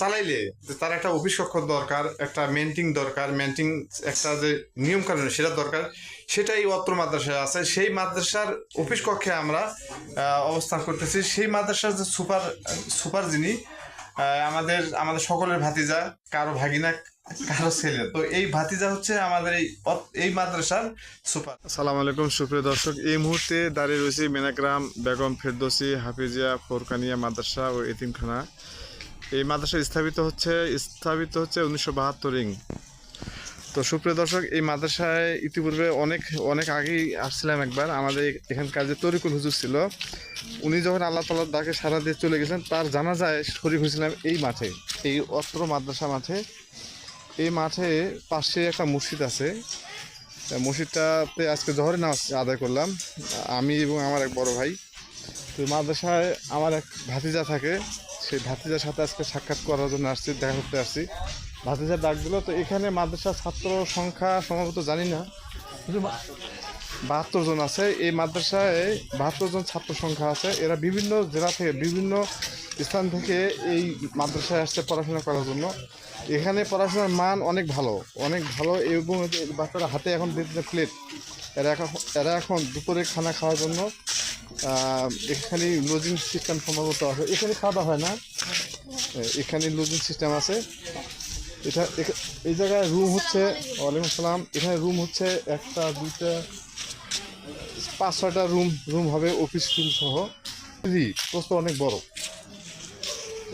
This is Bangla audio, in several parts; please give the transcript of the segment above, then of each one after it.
চালাইলে তার একটা অফিস কক্ষ দরকার, একটা মেন্টিং দরকার মেন্টিং একটা যে নিয়ম কানুন সেটা দরকার, সেটাই অত্র মাদ্রাসায় আছে। সেই মাদ্রাসার অফিস কক্ষে আমরা অবস্থান করতেছি। সেই মাদ্রাসার যে সুপার সুপার যিনি আমাদের আমাদের সকলের ভাতিজা, কারও ভাগিনা, কারও ছেলে। তো এই ভাতিজা হচ্ছে আমাদের এই এই মাদ্রাসার সুপার। আসসালামু আলাইকুম, সুপ্রিয় দর্শক। এই মুহূর্তে দাঁড়িয়ে রয়েছে মেনাগ্রাম বেগম ফেরদৌসি হাফিজিয়া ফোরকানিয়া মাদ্রাসা ও এতিমখানা। এই মাদ্রাসা স্থাপিত হচ্ছে স্থাপিত হচ্ছে উনিশশো বাহাত্তর রিং। তো সুপ্রিয় দর্শক, এই মাদ্রাসায় ইতিপূর্বে অনেক অনেক আগেই আসছিলাম একবার। আমাদের এখানকার যে তরিকুল হুজুর ছিল, উনি যখন আল্লাহ তালার ডাকে সারা দিয়ে চলে গেছেন, তার জানা যায় শরীর হয়েছিলাম এই মাঠে, এই অস্ত্র মাদ্রাসা মাঠে। এই মাঠে পাশে একটা মসজিদ আছে। মসজিদটাতে আজকে জহরে নামাজ আদায় করলাম, আমি এবং আমার এক বড় ভাই। তো মাদ্রাসায় আমার এক ভাতিজা থাকে সেই ভাতিজার সাথে আজকে সাক্ষাৎ করার জন্য আসছি, দেখা করতে আসছি। ভাতিজা ডাক দিল, তো এখানে মাদ্রাসার ছাত্র সংখ্যা সম্ভবত জানি না বাহাত্তর জন আছে। এই মাদ্রাসায় বাহাত্তর জন ছাত্র সংখ্যা আছে। এরা বিভিন্ন জেলা থেকে, বিভিন্ন স্থান থেকে এই মাদ্রাসায় আসছে পড়াশোনা করার জন্য। এখানে পড়াশোনার মান অনেক ভালো অনেক ভালো এবং বাচ্চারা হাতে এখন বিভিন্ন প্লেট এরা এখন এরা এখন দুপুরে খানা খাওয়ার জন্য এখানে লজিং সিস্টেম সম্ভবত আছে। এখানে খাওয়া হয় না। এখানে লজিং সিস্টেম আছে। এটা এই জায়গায় রুম হচ্ছে, ওয়ালাইকুম আসসালাম এখানে রুম হচ্ছে একটা, দুইটা, পাঁচ, ছয়টা রুম রুম হবে অফিস রুম সহ। প্রস্ত অনেক বড়।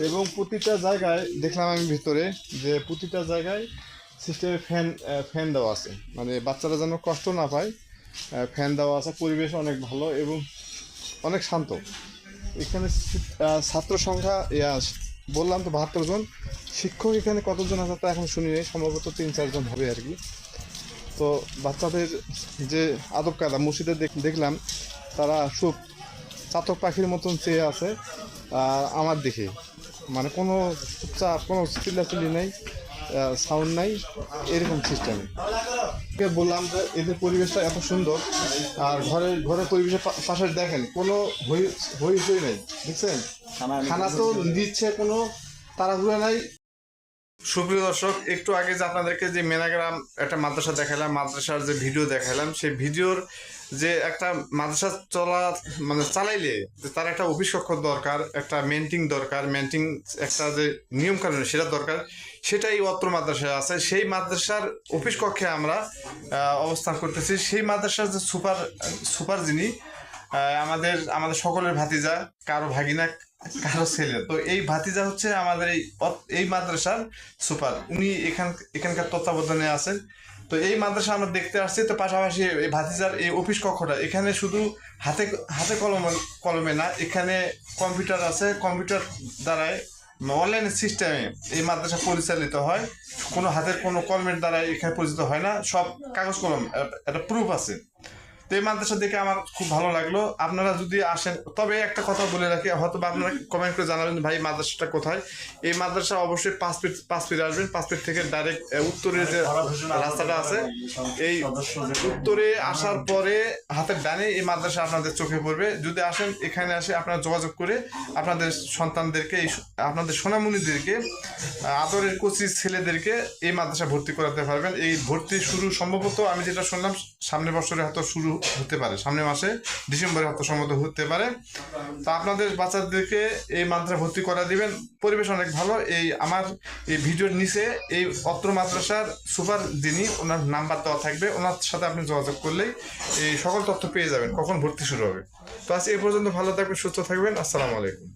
এবং প্রতিটা জায়গায়, দেখলাম আমি ভিতরে, যে প্রতিটা জায়গায় সিস্টেমে ফ্যান ফ্যান দেওয়া আছে। মানে বাচ্চারা যেন কষ্ট না পায় ফ্যান দেওয়া আছে, পরিবেশ অনেক ভালো এবং অনেক শান্ত। এখানে ছাত্র সংখ্যা বললাম তো বাহাত্তর জন। শিক্ষক এখানে কতজন আছে তা এখন শুনি নাই, সম্ভবত তিন চারজন হবে আর কি। তো বাচ্চাদের যে আদব কায়দা মসজিদে দেখলাম তারা খুব চাতক পাখির মতন চেয়ে আছে আমার দিকে। মানে কোনো চাপ কোনো চিল্লাচিল্লি নেই সাউন্ড নাই এরকম সিস্টেম বললাম যে এদের পরিবেশটা এত সুন্দর আর ঘরের ঘরের পরিবেশের পাশে দেখেন কোনো হই হই নেই দেখছেন? খানা তো দিচ্ছে কোনো তাড়াহুড়া নাই। সুপ্রিয় দর্শক একটু আগে যে আপনাদেরকে যে মেনাগ্রাম একটা মাদ্রাসা দেখালাম মাদ্রাসার যে ভিডিও দেখালাম সেই ভিডিওর যে একটা মাদ্রাসা চলা মানে চালাইলে যে তার একটা অফিস কক্ষ দরকার একটা মেন্টিং দরকার মেন্টিং একটা যে নিয়মকানুন সেটা দরকার। সেটাই অত্র মাদ্রাসায় আছে। সেই মাদ্রাসার অফিস কক্ষে আমরা অবস্থান করতেছি। সেই মাদ্রাসার যে সুপার সুপার যিনি আমাদের আমাদের সকলের ভাতিজা, কারও ভাগিনা, কারও ছেলে। তো এই ভাতিজা হচ্ছে আমাদের এই এই মাদ্রাসার সুপার। উনি এখান, এখানকার তত্ত্বাবধানে আছেন। তো এই মাদ্রাসা আমরা দেখতে আসছি। তো পাশাপাশি এই ভাতিজার এই অফিস কক্ষটা, এখানে শুধু হাতে হাতে কলমে কলমে না, এখানে কম্পিউটার আছে। কম্পিউটার দ্বারাই অনলাইন সিস্টেমে এই মাদ্রাসা পরিচালিত হয়। কোনো হাতের কোনো কলমের দ্বারা এখানে পরিচিত হয় না। সব কাগজ কলম একটা প্রুফ আছে। তো এই মাদ্রাসা দেখে আমার খুব ভালো লাগল। আপনারা যদি আসেন, তবে একটা কথা বলে রাখি হয়তো বা আপনারা কমেন্ট করে জানাবেন ভাই মাদ্রাসাটা কোথায়? এই মাদ্রাসা অবশ্যই পাঁচ ফিট পাঁচ ফিট আসবেন, পাঁচ ফিট থেকে ডাইরেক্ট উত্তরে যে রাস্তাটা আছে, এই উত্তরে আসার পরে হাতের ডানে এই মাদ্রাসা আপনাদের চোখে পড়বে। যদি আসেন, এখানে আসে আপনারা যোগাযোগ করে আপনাদের সন্তানদেরকে, এই আপনাদের সোনামণিদেরকে, আদরের কোচি ছেলেদেরকে এই মাদ্রাসা ভর্তি করাতে পারবেন। এই ভর্তি শুরু সম্ভবত আমি যেটা শুনলাম, সামনের বছরে হয়তো শুরু হতে পারে। সামনের মাসে ডিসেম্বরে হয়তো সম্ভবত হতে পারে। তো আপনাদের বাচ্চাদেরকে এই মাদ্রাসা ভর্তি করা দিবেন। পরিবেশ অনেক ভালো। এই আমার এই ভিডিওর নিচে এই অত্র মাদ্রাসার সুপার যিনি, ওনার নাম্বার দেওয়া থাকবে। ওনার সাথে আপনি যোগাযোগ করলেই এই সকল তথ্য পেয়ে যাবেন, কখন ভর্তি শুরু হবে। তো আজ এই পর্যন্ত ভালো থাকবেন, সুস্থ থাকবেন। আসসালামু আলাইকুম।